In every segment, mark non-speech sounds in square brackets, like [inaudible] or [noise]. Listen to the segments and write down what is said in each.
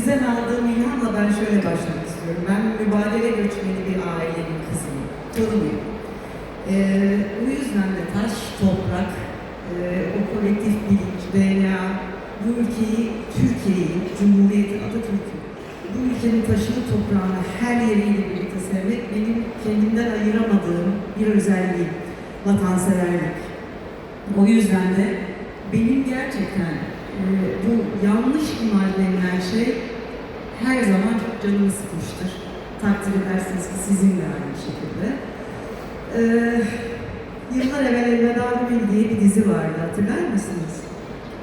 Sizden aldığım ilhamla ben şöyle başlamak istiyorum. Ben mübadele göçmeni bir ailenin kızıyım. Torunuyum. Ee, o yüzden de taş, toprak, e, o kolektif bilinç, DNA, bu ülkeyi, Türkiye'yi, Cumhuriyeti, Atatürk'ü, bu ülkenin taşını, toprağını her yeriyle birlikte sevmek benim kendimden ayıramadığım bir özelliğim. Vatanseverlik. O yüzden de benim gerçekten e, bu yanlış imaj denilen şey her zaman canımı sıkmıştır. Takdir edersiniz ki sizin de aynı şekilde. Ee, yıllar evvel Elveda Gümül diye bir dizi vardı hatırlar mısınız?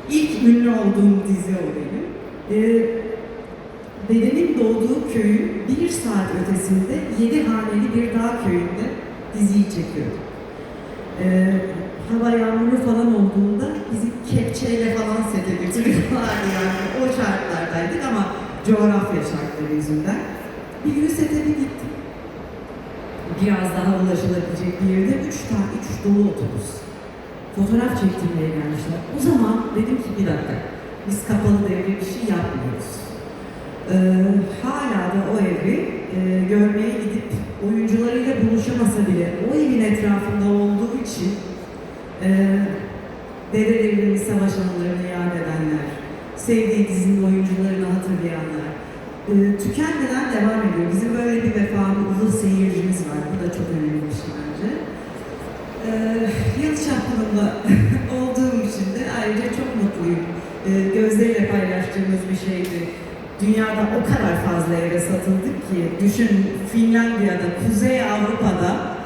İlk ünlü olduğum dizi o benim. Ee, dedemin doğduğu köyün bir saat ötesinde yedi haneli bir dağ köyünde diziyi çekiyordum. Ee, hava yağmuru falan olduğunda bizi kepçeyle falan sete götürüyorlardı yani. Coğrafya şartları yüzünden. Bir gün sete bir gittim. Biraz daha ulaşılabilecek bir yerde üç tane, üç dolu otobüs. Fotoğraf çektirmeye gelmişler. O zaman dedim ki bir dakika, biz kapalı devre bir şey yapmıyoruz. Ee, hala da o evi e, görmeye gidip oyuncularıyla buluşamasa bile o evin etrafında olduğu için e, dedelerinin savaş anılarını edenler, sevdiği dizinin oyuncularını hatırlayanlar, e, tükenmeden devam ediyor. Bizim böyle bir vefalı ulu seyircimiz var. Bu da çok önemli bir şey bence. E, yıl çapkınında [laughs] olduğum için de ayrıca çok mutluyum. E, Gözde ile paylaştığımız bir şeydi. Dünyada o kadar fazla eve satıldık ki, düşün Finlandiya'da, Kuzey Avrupa'da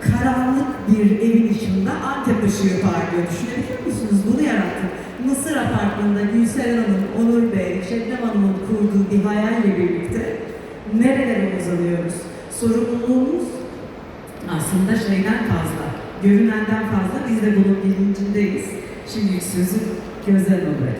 karanlık bir evin içinde Antep ışığı parlıyor. Düşünebiliyor musunuz? Bunu apartmanında Gülseren Hanım, Onur Bey, Şebnem Hanım'ın kurduğu bir hayalle birlikte nerelere uzanıyoruz? Sorumluluğumuz aslında şeyden fazla, görünenden fazla. Biz de bunun bilincindeyiz. Şimdi sözü gözden olarak.